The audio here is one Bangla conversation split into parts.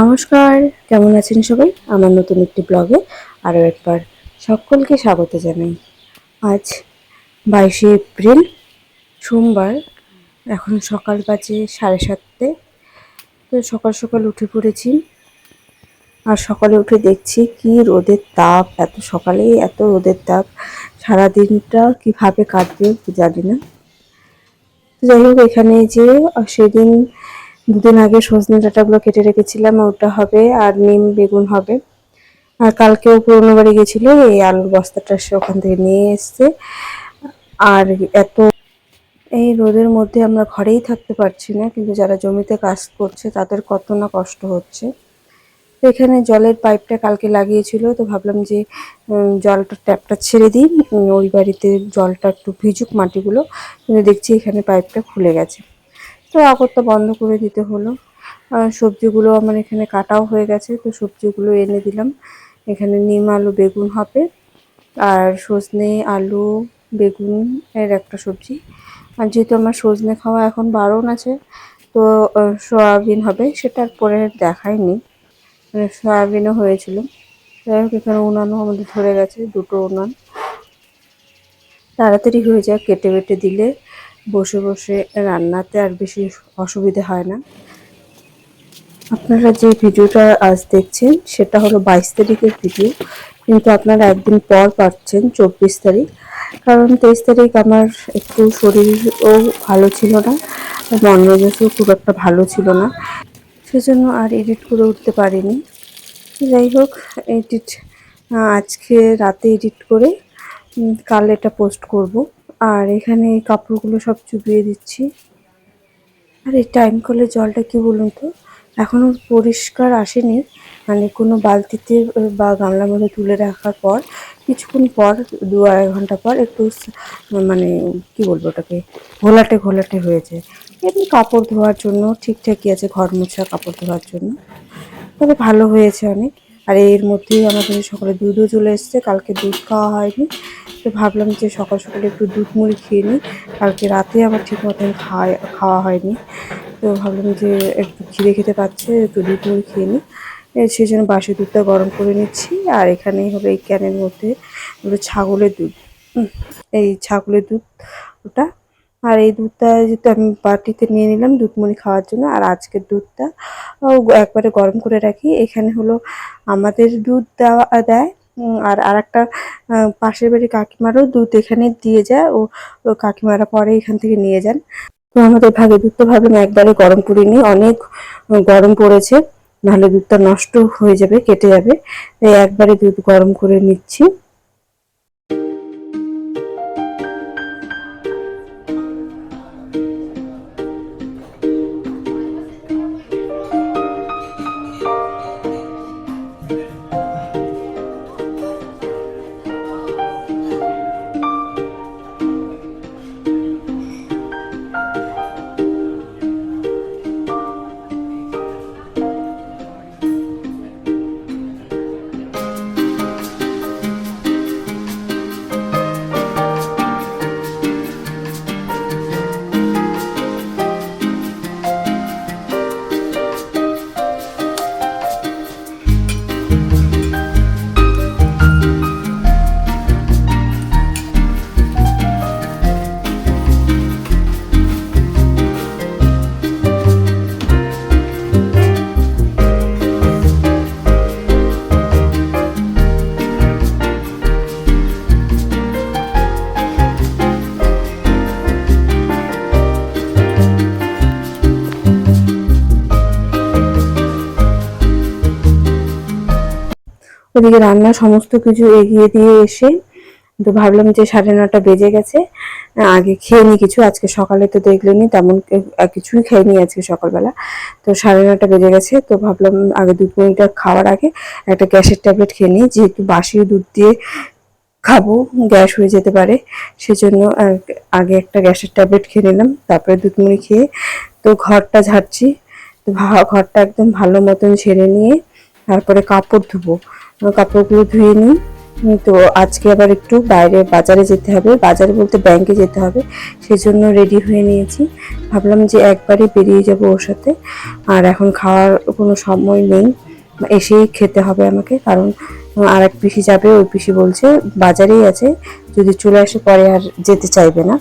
নমস্কার, কেমন আছেন সবাই? আমার নতুন একটি ব্লগে আরও একবার সকলকে স্বাগত জানাই। আজ বাইশে এপ্রিল, সোমবার, এখন সকাল বাজে সাড়ে সাতটে। তো সকাল সকাল উঠে পড়েছি আর সকালে উঠে দেখছি কি রোদের তাপ, এত সকালেই এত রোদের তাপ সারা দিনটা কীভাবে কাটবে জানি না। যাই হোক, এখানে যে সেদিন দুদিন আগে সজনে ডাঁটাগুলো কেটে রেখেছিলাম, ওটা হবে আর নিম বেগুন হবে। আর কালকেও পুরোনো বাড়ি গেছিল, এই আলুর বস্তাটা সে ওখান থেকে নিয়ে এসছে। আর এত, এই রোদের মধ্যে আমরা ঘরেই থাকতে পারছি না, কিন্তু যারা জমিতে কাজ করছে তাদের কত না কষ্ট হচ্ছে। তো এখানে জলের পাইপটা কালকে লাগিয়েছিল, তো ভাবলাম যে জলটা ট্যাপটা ছেড়ে দিই। ওই বাড়িতে জলটা একটু ভিজুক মাটিগুলো, কিন্তু দেখছি এখানে পাইপটা খুলে গেছে। তো আগরটা বন্ধ করে দিতে হলো। সবজিগুলো আমার এখানে কাটাও হয়ে গেছে, তো সবজিগুলো এনে দিলাম। এখানে নিম, আলু, বেগুন হবে। আর সজনে, আলু, বেগুন এর একটা সবজি। আর যেহেতু আমার সজনে খাওয়া এখন বারণ আছে, তো সয়াবিন হবে সেটার পরে দেখায়নি মানে সয়াবিনও হয়েছিল। যাই হোক, এখানে উনানও আমাদের ধরে গেছে, দুটো উনান। তাড়াতাড়ি হয়ে যায় কেটে বেটে দিলে বসে বসে রান্নাতে আর বেশি অসুবিধে হয় না। আপনারা যে ভিডিওটা আজ দেখছেন, সেটা হলো বাইশ তারিখের ভিডিও। কিন্তু আপনারা একদিন পর পাচ্ছেন চব্বিশ তারিখ। কারণ তেইশ তারিখ আমার একটু শরীরও ভালো ছিল না মন মেজাজও খুব একটা ভালো ছিল না। সেজন্য আর এডিট করে উঠতে পারিনি। যাই হোক, এডিট আজকে রাতে এডিট করে কাল এটা পোস্ট করব। আর এখানে এই কাপড়গুলো সব চুবিয়ে দিচ্ছি। আর এই টাইম কলের জলটা কি বলুন তো? এখনও পরিষ্কার আসেনি। মানে কোনো বালতিতে বা গামলার মধ্যে তুলে রাখার পর, কিছুক্ষণ পর, দু আড়াই ঘণ্টা পর একটু মানে কি বলব ওটাকে, ঘোলাটে ঘোলাটে হয়েছে। এমনি কাপড় ধোয়ার জন্য ঠিকঠাকই আছে ঘর মোছা কাপড় ধোয়ার জন্য। তবে ভালো হয়েছে অনেক। আর এর মধ্যেই আমাদের সকালে দুধও চলে এসছে, কালকে দুধ খাওয়া হয়নি। তো ভাবলাম যে সকাল সকালে একটু দুধ মুড়ি খেয়ে নিই। কালকে রাতে আমার ঠিক মতন খাওয়া খাওয়া হয়নি। তো ভাবলাম যে একটু খিদে খেতে পাচ্ছে, একটু দুধ মুড়ি খেয়ে নিই। সেই জন্য বাসি দুধটা গরম করে নিচ্ছি। আর এখানেই হবে এই ক্যানের মধ্যে ছাগলের দুধ। এই ছাগলের দুধ ওটা আর এই দুধটা যেহেতু আমি বাটিতে নিয়ে নিলাম দুধ মুড়ি খাওয়ার জন্য আর আজকের দুধটা একবারে গরম করে রাখি। এখানে হলো আমাদের দুধ দেওয়া দেয় আর আরেকটা আহ, পাশের বাড়ি কাকিমারও দুধ এখানে দিয়ে যায়। ও ও কাকিমারা পরে এখান থেকে নিয়ে যান। তো আমাদের ভাগে দুধ তো ভাবলাম একবারে গরম করে নিই অনেক গরম পড়েছে। নাহলে দুধটা নষ্ট হয়ে যাবে কেটে যাবে। তাই একবারে দুধ গরম করে নিচ্ছি। ওদিকে রান্না সমস্ত কিছু এগিয়ে দিয়ে এসে তো ভাবলাম যে সাড়ে নটা বেজে গেছে, আগে খেয়ে নি কিছু, আজকে সকালে তো দেখলেনি তেমন কিছুই খাইনি আজকে সকালবেলা। তো সাড়ে নটা বেজে গেছে, তো ভাবলাম আগে দুধ মুড়িটা খাওয়ার আগে একটা গ্যাসের ট্যাবলেট খেয়ে নিই যেহেতু বাসি দুধ দিয়ে খাব, গ্যাস হয়ে যেতে পারে, সেজন্য আগে একটা গ্যাসের ট্যাবলেট খেয়ে নিলাম, তারপরে দুধ মুড়ি খেয়ে তো ঘরটা ঝাড়ছি, তো ঘরটা একদম ভালো মতন ছেড়ে নিয়ে তারপরে কাপড় ধুবো। কাপড়গুলো ধুয়ে নিই। তো আজকে আবার একটু বাইরে বাজারে যেতে হবে। বাজারে বলতে ব্যাংকে যেতে হবে। সেই জন্য রেডি হয়ে নিয়েছি। ভাবলাম যে একবারই বেরিয়ে যাব ওর সাথে। আর এখন খাওয়ার কোনো সময় নেই। এসেই খেতে হবে আমাকে। কারণ আর এক পিসি যাবে, ওই পিসি বলছে বাজারেই আছে। যদি চলে আসে পরে আর যেতে চাইবে না।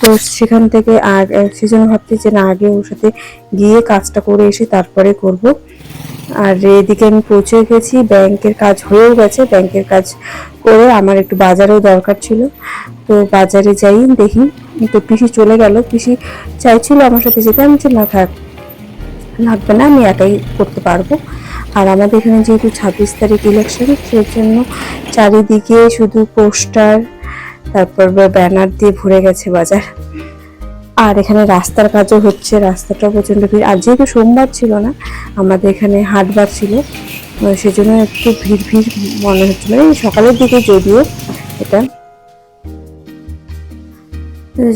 তো সেখান থেকে আর সেজন্য ভাবছি যে না, আগে ওর সাথে গিয়ে কাজটা করে এসে তারপরে করব। আর এদিকে আমি পৌঁছে গেছি, ব্যাংকের কাজ হয়েও গেছে, ব্যাংকের কাজ করে আমার একটু বাজারেও দরকার ছিল। তো বাজারে যাই, দেখি। তো পিসি চলে গেল, পিসি চাইছিল আমার সাথে যেতে, আমি না থাক, লাগবে না, আমি একাই করতে পারব। আর আমাদের এখানে যেহেতু ছাব্বিশ তারিখ ইলেকশন সেই জন্য চারিদিকে শুধু পোস্টার তারপর ব্যানার দিয়ে ভরে গেছে বাজার। আর এখানে রাস্তার কাজও হচ্ছে, রাস্তাটা প্রচণ্ড ভিড়। আর যেহেতু সোমবার ছিল না, আমাদের এখানে হাটবার ছিল সেজন্য একটু ভিড় ভিড় মনে হচ্ছিল। এই সকালের দিকে যদিও এটা।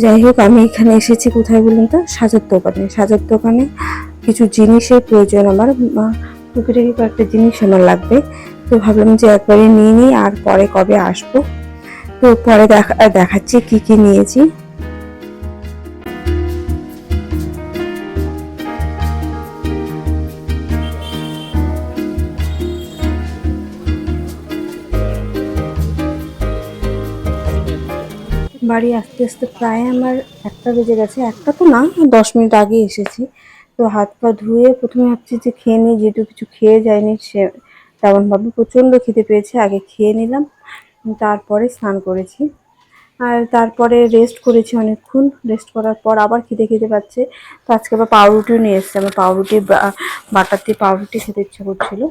যাই হোক, আমি এখানে এসেছি কোথায় বলুন তো? সাজার দোকানে। সাজার দোকানে কিছু জিনিসের প্রয়োজন আমার টুকিটাকি কয়েকটা জিনিস আমার লাগবে। তো ভাবলাম যে একবারে নিয়ে নিই, আর পরে কবে আসব। তো পরে দেখা দেখাচ্ছি কি কি নিয়েছি। বাড়ি আস্তে আস্তে প্রায় আমার একটা বেজে গেছে। একটা তো না, দশ মিনিট আগে এসেছি। তো হাত পা ধুয়ে প্রথমে ভাবছি যে খেয়ে নিই, যেহেতু কিছু খেয়ে যায়নি সে তেমনভাবে প্রচণ্ড খিদে পেয়েছে, আগে খেয়ে নিলাম। তারপরে স্নান করেছি। আর তারপরে রেস্ট করেছি অনেকক্ষণ। রেস্ট করার পর আবার খিদে খেতে পাচ্ছে। তো আজকে আবার পাউরুটিও নিয়ে এসেছে। আমার পাউরুটি বাটার দিয়ে পাউরুটি খেতে ইচ্ছা করছিল।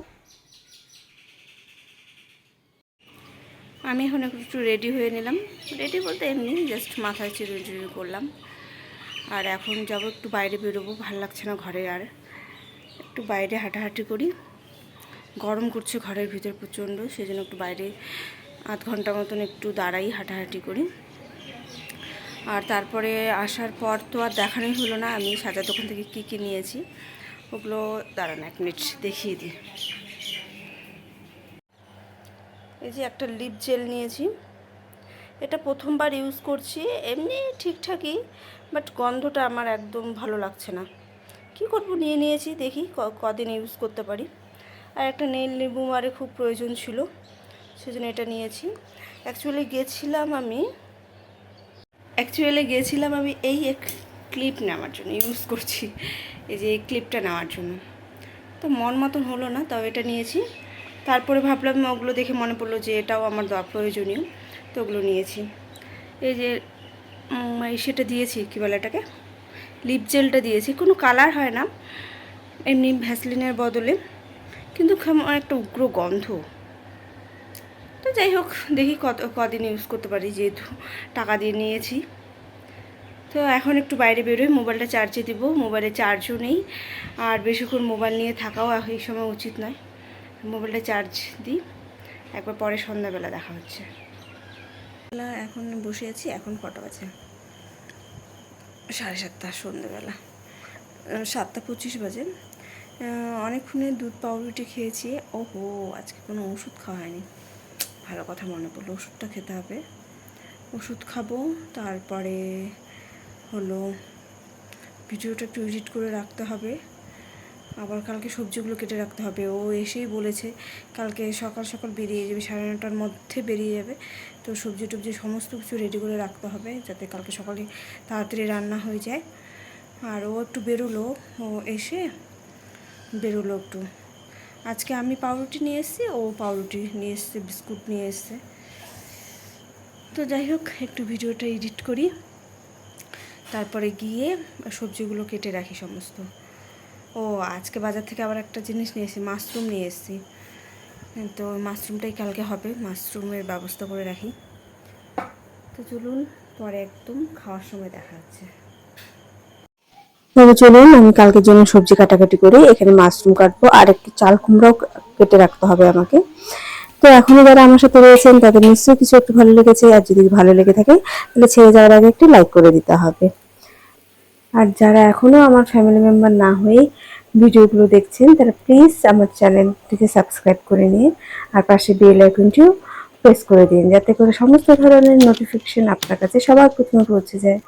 আমি এখন একটু রেডি হয়ে নিলাম। রেডি বলতে এমনি জাস্ট মাথায় চিরুনি চিরুনি করলাম। আর এখন যাব একটু বাইরে বেরোবো। ভালো লাগছে না ঘরে আর। একটু বাইরে হাঁটাহাঁটি করি। গরম করছে ঘরের ভিতর প্রচণ্ড। সেই জন্য একটু বাইরে আধ ঘণ্টা মতন একটু দাঁড়াই হাঁটাহাঁটি করি। আর তারপরে আসার পর তো আর দেখানোই হলো না, আমি সাজার দোকান থেকে কী কী নিয়েছি, ওগুলো দাঁড়ান এক মিনিট দেখিয়ে দিই। এই যে একটা লিপ জেল নিয়েছি, এটা প্রথমবার ইউজ করছি, এমনি ঠিকঠাকই বাট গন্ধটা আমার একদম ভালো লাগছে না। কি করব নিয়ে নিয়েছি দেখি কদিন ইউজ করতে পারি। আর একটা নীল নেল নিবুমারে খুব প্রয়োজন ছিল। সেজন্য এটা নিয়েছি। অ্যাকচুয়ালি গেছিলাম আমি অ্যাকচুয়ালি গেছিলাম আমি এই এক ক্লিপ নেওয়ার জন্য ইউজ করছি। এই যে এই ক্লিপটা নেওয়ার জন্য। তো মন মতন হলো না তবে এটা নিয়েছি। তারপরে ভাবলাম ওগুলো দেখে মনে পড়ল যে এটাও আমার দা প্রয়োজনীয়, তো ওগুলো নিয়েছি। এই যে সেটা দিয়েছি, কী বলে এটাকে? লিপ জেলটা দিয়েছি। কোনো কালার হয় না, এমনি ভ্যাসলিনের বদলে। কিন্তু একটা উগ্র গন্ধ। যাই হোক, দেখি কত, কদিন ইউজ করতে পারি যেহেতু টাকা দিয়ে নিয়েছি। তো এখন একটু বাইরে বেরোই, মোবাইলটা চার্জে দিব, মোবাইলে চার্জও নেই। আর বেশিক্ষণ মোবাইল নিয়ে থাকাও এই সময় উচিত নয়। মোবাইলটা চার্জ দিই, একবার পরে সন্ধ্যাবেলা দেখা হচ্ছে। এখন বসে আছি, এখন কটা বাজে? সাড়ে সাতটা সন্ধ্যেবেলা। সাতটা পঁচিশ বাজে। অনেকক্ষণে দুধ পাউরুটি খেয়েছি, ওহো, আজকে কোনো ওষুধ খাওয়া হয়নি। ভালো কথা মনে পড়ল। ওষুধটা খেতে হবে। ওষুধ খাব, তারপরে হলো ভিডিওটা একটু এডিট করে রাখতে হবে। আবার কালকে সবজিগুলো কেটে রাখতে হবে। ও এসেই বলেছে, কালকে সকাল সকাল বেরিয়ে যাবে, সাড়ে নটার মধ্যে বেরিয়ে যাবে। তো সবজি টবজি সমস্ত কিছু রেডি করে রাখতে হবে, যাতে কালকে সকালে তাড়াতাড়ি রান্না হয়ে যায়। আর ও একটু বেরোলো। ও এসে বেরোলো একটু। আজকে আমি পাউরুটি নিয়ে এসেছি, ও পাউরুটি নিয়ে এসছে, বিস্কুট নিয়ে এসছে। তো যাই হোক, একটু ভিডিওটা এডিট করি। তারপরে গিয়ে সবজিগুলো কেটে রাখি সমস্ত। ও, আজকে বাজার থেকে আবার একটা জিনিস নিয়ে এসেছি, মাশরুম নিয়ে এসেছি। তো মাশরুমটাই কালকে হবে, মাশরুমের ব্যবস্থা করে রাখি। তো চলুন, পরে একদম খাওয়ার সময় দেখা যাচ্ছে তবে চলুন, আমি কালকের জন্য সবজি কাটাকাটি করে এখানে মাশরুম কাটবো, আর একটু চাল কুমড়াও কেটে রাখতে হবে আমাকে। তো এখনও যারা আমার সাথে রয়েছেন, তাদের নিশ্চয়ই কিছু একটু ভালো লেগেছে, আর যদি ভালো লেগে থাকে, তাহলে ছেড়ে যাওয়ার আগে একটু লাইক করে দিতে হবে। আর যারা এখনও আমার ফ্যামিলি মেম্বার না হয়ে ভিডিওগুলো দেখছেন, তারা প্লিজ আমার চ্যানেলটিকে সাবস্ক্রাইব করে নিয়ে আর পাশে বেল আইকনটিও প্রেস করে দিন, যাতে করে সমস্ত ধরনের নোটিফিকেশন আপনার কাছে সবার প্রথমে পৌঁছে যায়